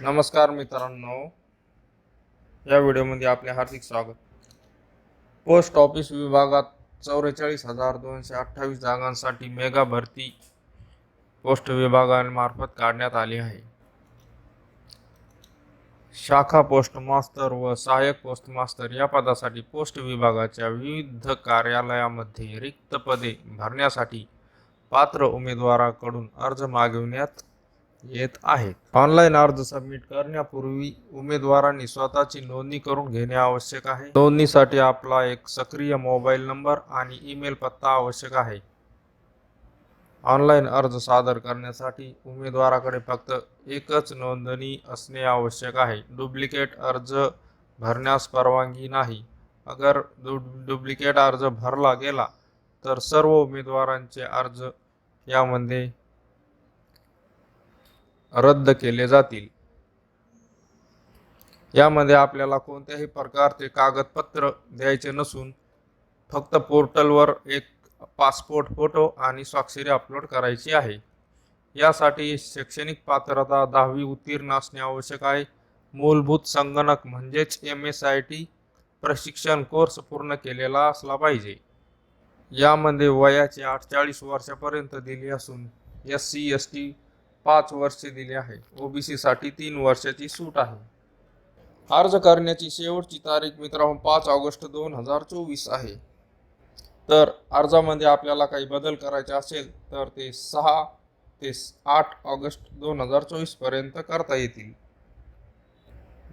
नमस्कार मित्रांनो. या व्हिडिओमध्ये आपले हार्दिक स्वागत. पोस्ट ऑफिस विभागात चौवेचाळीस हजार दोनशे अठ्ठावीस जागांसाठी मेगा भरती पोस्ट विभागामार्फत काढण्यात आली आहे. शाखा पोस्ट मास्तर व सहाय्यक पोस्ट मास्तर या पदासाठी पोस्ट विभागाच्या विविध कार्यालयामध्ये रिक्त पदे भरण्यासाठी पात्र उमेदवाराकडून अर्ज मागविण्यात येत आहेत ऑनलाईन अर्ज सबमिट करण्यापूर्वी उमेदवारांनी स्वतःची नोंदणी करून घेणे आवश्यक आहे. नोंदणीसाठी आपला एक सक्रिय मोबाईल नंबर आणि ईमेल पत्ता आवश्यक आहे. ऑनलाईन अर्ज सादर करण्यासाठी उमेदवाराकडे फक्त एकच नोंदणी असणे आवश्यक आहे. डुप्लिकेट अर्ज भरण्यास परवानगी नाही. अगर डु डुप्लिकेट अर्ज भरला गेला तर सर्व उमेदवारांचे अर्ज यामध्ये रद्द केले जातील. यामध्ये आपल्याला कोणत्याही प्रकारचे कागदपत्र द्यायचे नसून फक्त पोर्टलवर एक पासपोर्ट फोटो आणि स्वाक्षरी अपलोड करायची आहे. यासाठी शैक्षणिक पात्रता दहावी उत्तीर्ण असणे आवश्यक आहे. मूलभूत संगणक म्हणजेच एम एस आय टी प्रशिक्षण कोर्स पूर्ण केलेला असला पाहिजे. यामध्ये वयाचे अठ्ठेचाळीस वर्षापर्यंत दिली असून एस सी एस टी पाच वर्षे दिली आहे. ओबीसीसाठी तीन वर्षाची सूट आहे. अर्ज करण्याची शेवटची तारीख मित्रांनो पाच ऑगस्ट दोन हजार चोवीस आहे. तर अर्जामध्ये आपल्याला काही बदल करायचे असेल तर ते सहा ते आठ ऑगस्ट दोन हजार चोवीसपर्यंत करता येतील.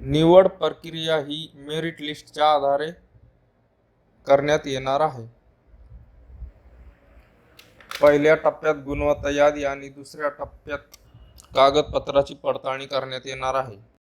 निवड प्रक्रिया ही मेरिट लिस्टच्या आधारे करण्यात येणार आहे. पहिल्या टप्प्यात गुणवत्ता यादी आणि दुसऱ्या टप्प्यात कागदपत्रांची पडताळणी करण्यात येणार आहे.